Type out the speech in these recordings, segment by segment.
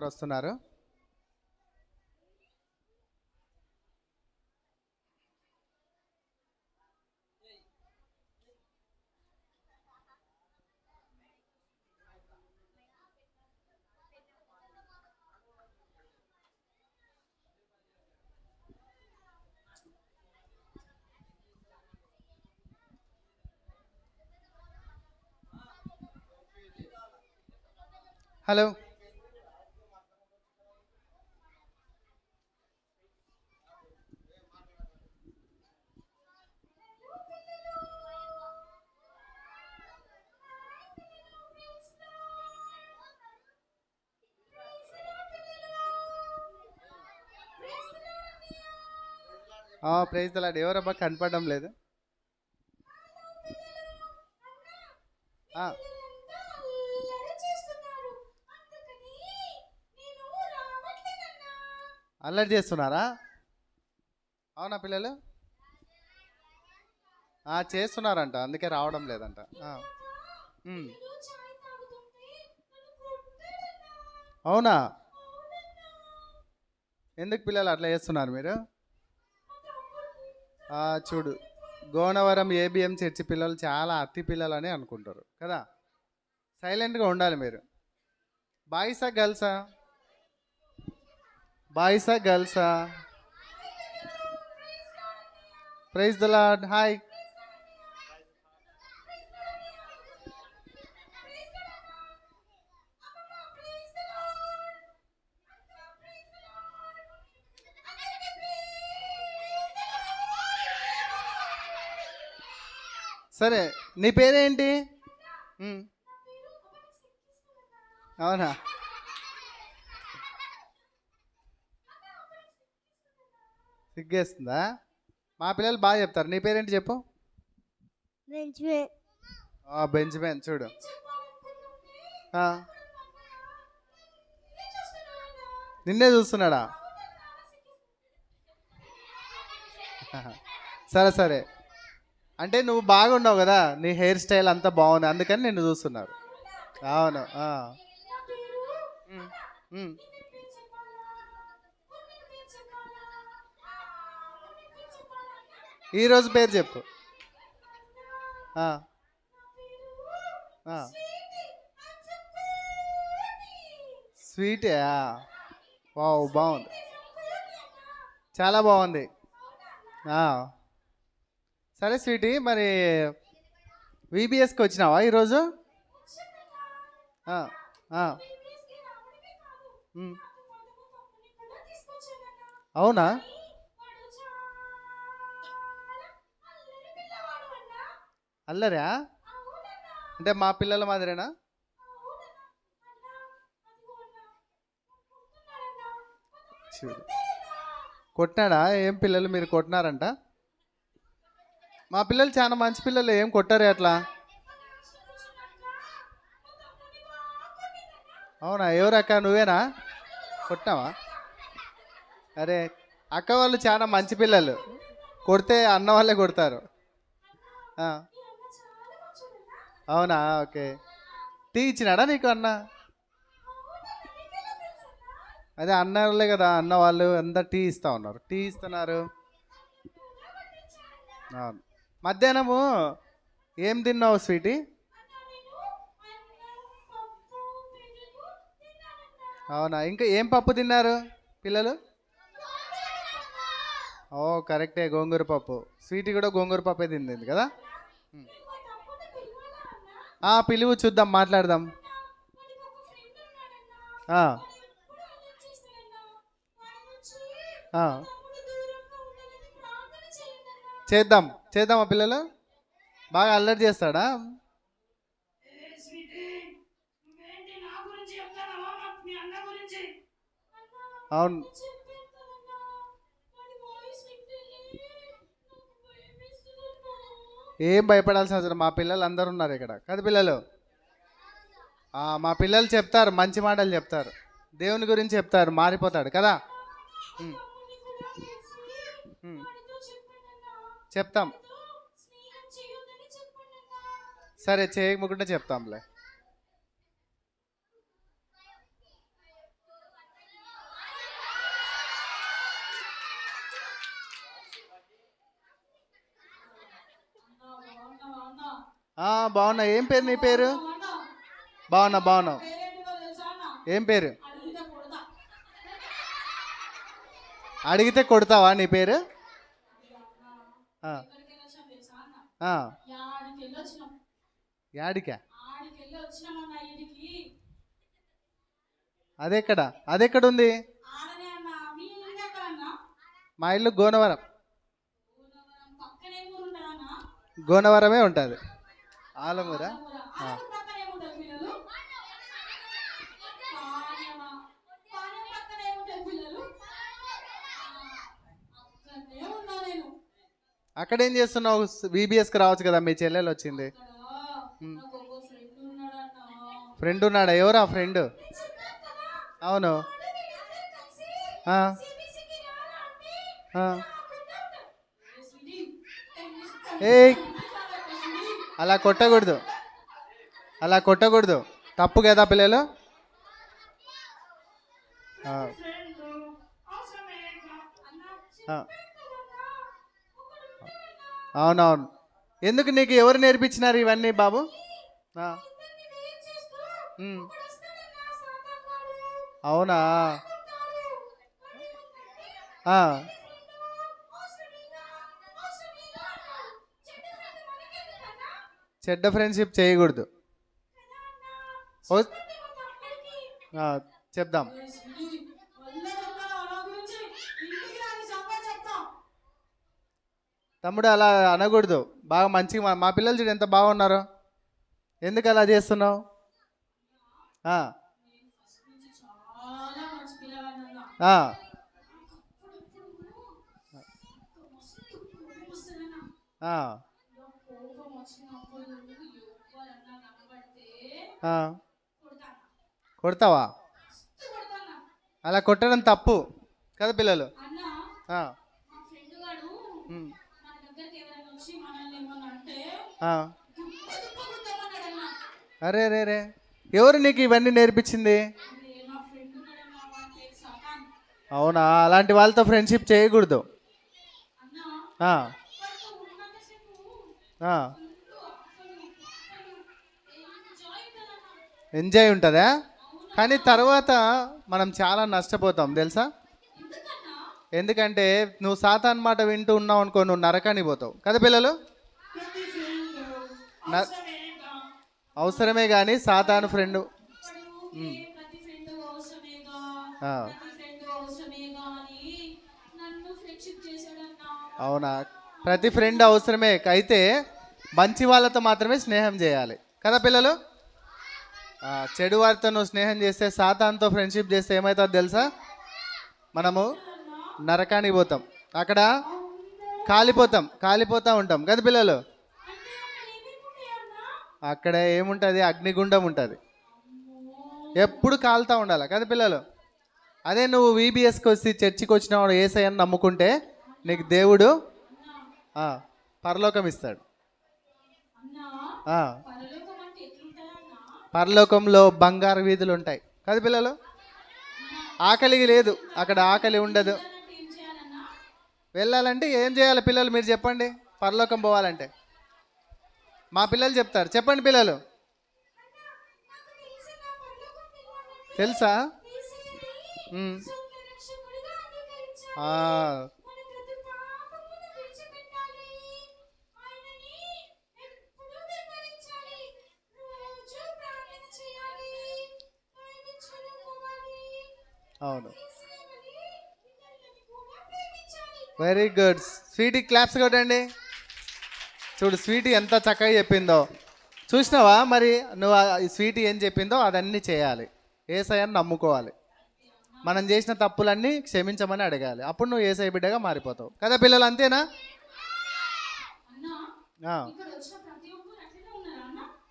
ఎవరు వస్తున్నారు hello. Praise తలాడు. ఎవరబ్బా కనపడడం లేదు? ఆ, అల్లరి చేస్తున్నారా? అవునా పిల్లలు? చేస్తున్నారంట. అందుకే రావడం లేదంట. అవునా? ఎందుకు పిల్లలు అట్లా చేస్తున్నారు మీరు? చూడు గోనవరం ఏబిఎం చర్చి పిల్లలు చాలా అతి అని అనుకుంటారు కదా? సైలెంట్గా ఉండాలి మీరు. బాయ్సా గర్ల్సా? బాయ్సా గర్ల్సా? Praise the lord hi. సరే నీ పేరేంటి. అవునా? సిగ్గేస్తుందా? మా పిల్లలు బాగా చెప్తారు. నీ పేరేంటి చెప్పు? బెంచ్మెన్ చూడు. ఆ, నిన్నే చూస్తున్నాడా? సరే సరే. అంటే నువ్వు బాగున్నావు కదా నీ హెయిర్ స్టైల్ అంతా బాగుంది అందుకని నిన్ను చూస్తున్నారు. అవును ఈరోజు పేరు చెప్పు. స్వీటే వావ్ బాగుంది. చాలా బాగుంది. సరే స్వీటీ మరి విబిఎస్కి వచ్చినావా ఈరోజు. అవునా? అల్లరా? అంటే మా పిల్లల మాదిరేనా? చూడు కొట్టినాడా? ఏం పిల్లలు మీరు కొట్టినారంట? మా పిల్లలు చాలా మంచి పిల్లలు ఏం కొట్టారు అట్లా? అవునా? ఎవరు అక్క? నువ్వేనా? కొట్టావా? అరే అక్క వాళ్ళు చాలా మంచి పిల్లలు. కొడితే అన్న వాళ్ళే కొడతారు. అవునా? ఓకే. టీ ఇచ్చినాడా నీకు అన్న? అదే అన్న వాళ్ళే కదా అన్న వాళ్ళు అంతా టీ ఇస్తా ఉన్నారు. టీ ఇస్తున్నారు. అవును. మధ్యాహ్నము ఏం తిన్నావు స్వీటీ? అవునా? ఇంకా ఏం పప్పు తిన్నారు పిల్లలు? ఓ కరెక్టే గోంగూర పప్పు. స్వీటీ కూడా గోంగూర పప్పే తింది కదా? ఆ పిలువు చూద్దాం మాట్లాడదాం. ఆ, ఆ. చేద్దాం చేద్దామా పిల్లలు. బాగా అల్లరి చేస్తాడా? అవును. ఏం భయపడాల్సిన అవసరం? మా పిల్లలు అందరు ఉన్నారు ఇక్కడ. కదా పిల్లలు. మా పిల్లలు చెప్తారు మంచి మాటలు చెప్తారు. దేవుని గురించి చెప్తారు మారిపోతాడు కదా? చెప్తాం. సరే చేయకుండా చెప్తాంలే. బాగున్నా. ఏం పేరు నీ పేరు? బాగున్నా బాగున్నావు. ఏం పేరు? అడిగితే కొడతావా నీ పేరు? యాడికా? అదెక్కడ? అదెక్కడ ఉంది మా ఇల్లు గోనవరం. గోనవరమే ఉంటుంది. ఆలమూరా? అక్కడ ఏం చేస్తున్నావు బీబీఎస్కి రావచ్చు కదా మీ చెల్లెలు వచ్చింది. ఫ్రెండ్ ఉన్నాడా? ఎవరా ఫ్రెండ్ అవును. ఏయ్. అలా కొట్టకూడదు. అలా కొట్టకూడదు. తప్పు కదా పిల్లలు? ఆ. అవునవును. ఎందుకు నీకు ఎవరు నేర్పించినారు ఇవన్నీ బాబు? అవునా? చెడ్డ ఫ్రెండ్షిప్ చేయకూడదు. ఓ- చెప్దాం. తమ్ముడు అలా అనకూడదు. బాగా మంచిగా మా- మా పిల్లలు చూడు ఎంత బాగున్నారు. ఎందుకు అలా చేస్తున్నావు. కొడతావా? అలా కొట్టడం తప్పు కదా పిల్లలు. అరే రే రే. ఎవరు నీకు ఇవన్నీ నేర్పించింది? అవునా? అలాంటి వాళ్ళతో ఫ్రెండ్షిప్ చేయకూడదు. ఎంజాయ్ ఉంటుందా? కానీ తర్వాత మనం చాలా నష్టపోతాం తెలుసా? ఎందుకంటే నువ్వు సాతాన్ మాట వింటూ ఉన్నావు అనుకో నువ్వు నరకానికి పోతావు. కదా పిల్లలు? అవసరమే కానీ సాతాను ఫ్రెండ్. అవునా? ప్రతి ఫ్రెండ్ అవసరమే. అయితే మంచి వాళ్ళతో మాత్రమే స్నేహం చేయాలి. కదా పిల్లలు? చెడు వారితో నువ్వు స్నేహం చేస్తే సాతాన్తో ఫ్రెండ్షిప్ చేస్తే ఏమవుతుందో తెలుసా? మనము నరకానికి పోతాం. అక్కడ కాలిపోతాం. కాలిపోతూ ఉంటాం. కదా పిల్లలు? అక్కడ ఏముంటుంది? అగ్నిగుండం ఉంటుంది. ఎప్పుడు కాలుతూ ఉండాలి కదా పిల్లలు? అదే నువ్వు వీబీఎస్కి వచ్చి చర్చికి వచ్చినవాడు ఏసయ్యని నమ్ముకుంటే నీకు దేవుడు పరలోకం ఇస్తాడు. పరలోకంలో బంగారు వీధులు ఉంటాయి. కదా పిల్లలు? ఆకలికి లేదు. అక్కడ ఆకలి ఉండదు. వెళ్ళాలంటే ఏం చేయాలి పిల్లలు? మీరు చెప్పండి. పరలోకం పోవాలంటే. మా పిల్లలు చెప్తారు. చెప్పండి పిల్లలు. తెలుసా? అవును. వెరీ గుడ్ స్వీటీ క్లాప్స్ కొట్టండి. చూడు స్వీట్ ఎంత చక్కగా చెప్పిందో. చూసినావా? మరి నువ్వు ఈ స్వీట్ ఏం చెప్పిందో? అదన్నీ చేయాలి. ఏసఐని నమ్ముకోవాలి. మనం చేసిన తప్పులన్నీ క్షమించమని అడగాలి. అప్పుడు నువ్వు ఏసఐ బిడ్డగా మారిపోతావు. కదా పిల్లలు అంతేనా?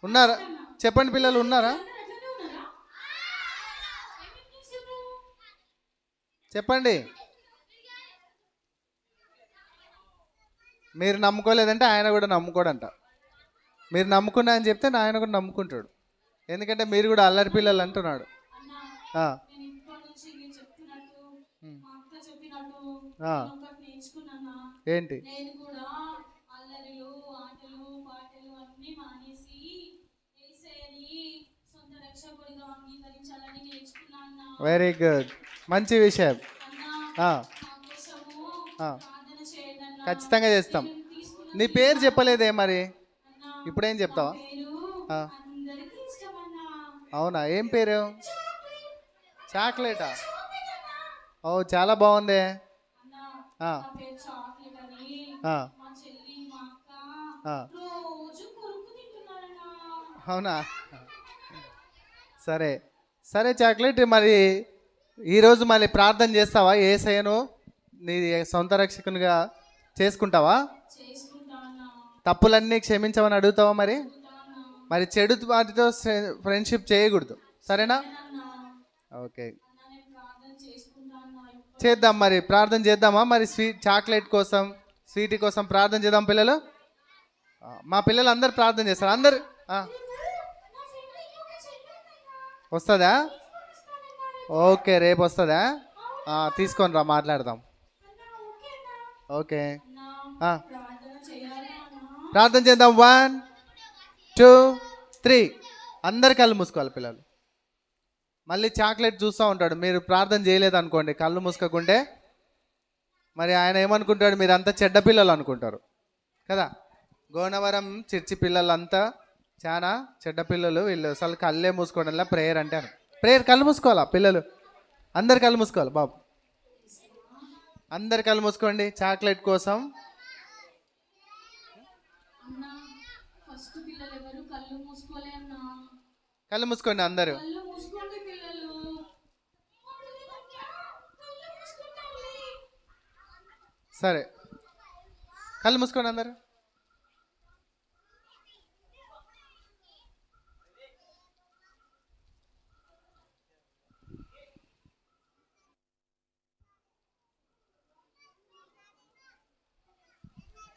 ఉన్నారా? చెప్పండి పిల్లలు ఉన్నారా? చెప్పండి. మీరు నమ్ముకోలేదంటే ఆయన కూడా నమ్ముకోడంట. మీరు నమ్ముకున్నా అని చెప్తే ఆయన కూడా నమ్ముకుంటాడు. ఎందుకంటే మీరు కూడా అల్లరి పిల్లలు అంటున్నాడు. ఏంటి? వెరీ గుడ్ మంచి విషయం. ఖచ్చితంగా చేస్తాం. నీ పేరు చెప్పలేదే మరి? ఇప్పుడేం చెప్తావా? అవునా? ఏం పేరు? చాక్లెటా? ఓ చాలా బాగుంది. అవునా? సరే. సరే చాక్లెట్ మరి ఈరోజు మళ్ళీ ప్రార్థన చేస్తావా? ఏ సయను నీ సొంత రక్షకునిగా చేసుకుంటావా? తప్పులన్నీ క్షమించమని అడుగుతావా మరి? మరి చెడు వాటితో ఫ్రెండ్షిప్ చేయకూడదు. సరేనా? ఓకే. చేద్దాం మరి. ప్రార్థన చేద్దామా? మరి స్వీట్ చాక్లెట్ కోసం స్వీట్ కోసం ప్రార్థన చేద్దాం పిల్లలు? మా పిల్లలు అందరు ప్రార్థన చేస్తారు. అందరు వస్తుందా? ఓకే రేపు వస్తుందా? తీసుకొని రా మాట్లాడదాం. ఓకే. ప్రార్థన చేద్దాం. వన్ టూ త్రీ అందరు కళ్ళు మూసుకోవాలి పిల్లలు. మళ్ళీ చాక్లెట్ చూస్తూ ఉంటాడు. మీరు ప్రార్థన చేయలేదు అనుకోండి. కళ్ళు మూసుకోకుంటే మరి ఆయన ఏమనుకుంటాడు? మీరు అంతా చెడ్డ పిల్లలు అనుకుంటారు. కదా? గోనవరం చిర్చి పిల్లలంతా చాలా చెడ్డ పిల్లలు వీళ్ళు. అసలు కళ్ళే మూసుకోవడంలా ప్రేయర్ అంటే ప్రేయర్ కళ్ళు మూసుకోవాలా పిల్లలు? అందరు కళ్ళు మూసుకోవాలి బాబు. అందరు కళ్ళు మూసుకోండి. చాక్లెట్ కోసం అన్న ఫస్ట్ పిల్లలు ఎవరు కళ్ళు మూసుకోలే అన్న కళ్ళు మూసుకోండి అందరూ. సరే. కళ్ళు మూసుకోండి అందరు.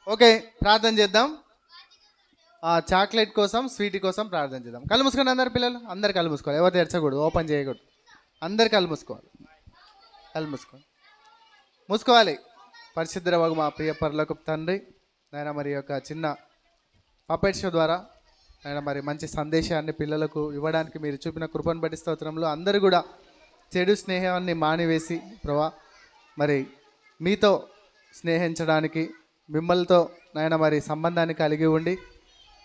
ఓకే ప్రార్థన చేద్దాం. చాక్లెట్ కోసం స్వీట్ కోసం ప్రార్థన చేద్దాం. కళ్ళు మూసుకోండి అందరు పిల్లలు. అందరు కళ్ళు మూసుకోవాలి. ఎవరు తెరచకూడదు ఓపెన్ చేయకూడదు. అందరు కళ్ళు మూసుకోవాలి. కళ్ళు మూసుకోండి. మూసుకోవాలి. పరిశుద్ధ వగు మా ప్రియ పరులకు తండ్రి నాయన మరి యొక్క చిన్న పపెట్ షో ద్వారా నాయన మరి మంచి సందేశాన్ని పిల్లలకు ఇవ్వడానికి మీరు చూపిన కృపను బట్టి స్తోత్రంలో అందరూ కూడా చెడు స్నేహాన్ని మానివేసి ప్రభా మరి మీతో స్నేహించడానికి మిమ్మల్తో నాయన మరి సంబంధాన్ని కలిగి ఉండి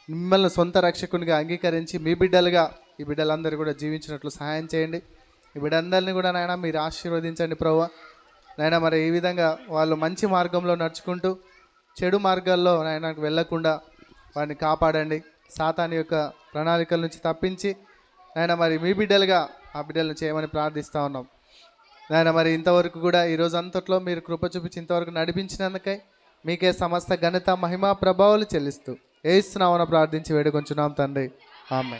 మిమ్మల్ని సొంత రక్షకునిగా అంగీకరించి మీ బిడ్డలుగా ఈ బిడ్డలందరూ కూడా జీవించినట్లు సహాయం చేయండి. ఈ బిడ్డలందరినీ కూడా నాయన మీరు ఆశీర్వదించండి ప్రభు. నాయన మరి ఈ విధంగా వాళ్ళు మంచి మార్గంలో నడుచుకుంటూ చెడు మార్గాల్లో నాయన వెళ్ళకుండా వారిని కాపాడండి. సాతాని యొక్క ప్రణాళికల నుంచి తప్పించి నాయన మరి మీ బిడ్డలుగా ఆ బిడ్డలను చేయమని ప్రార్థిస్తూ ఉన్నాం. నాయన మరి ఇంతవరకు కూడా ఈ రోజు అంతట్లో మీరు కృప చూపించి ఇంతవరకు నడిపించినందుకై మీకే సమస్త ఘనత మహిమా ప్రభావాలు చెల్లిస్తూ ఏస్తున్నామని ప్రార్థించి వేడుకొంచున్నాం తండ్రి. ఆమె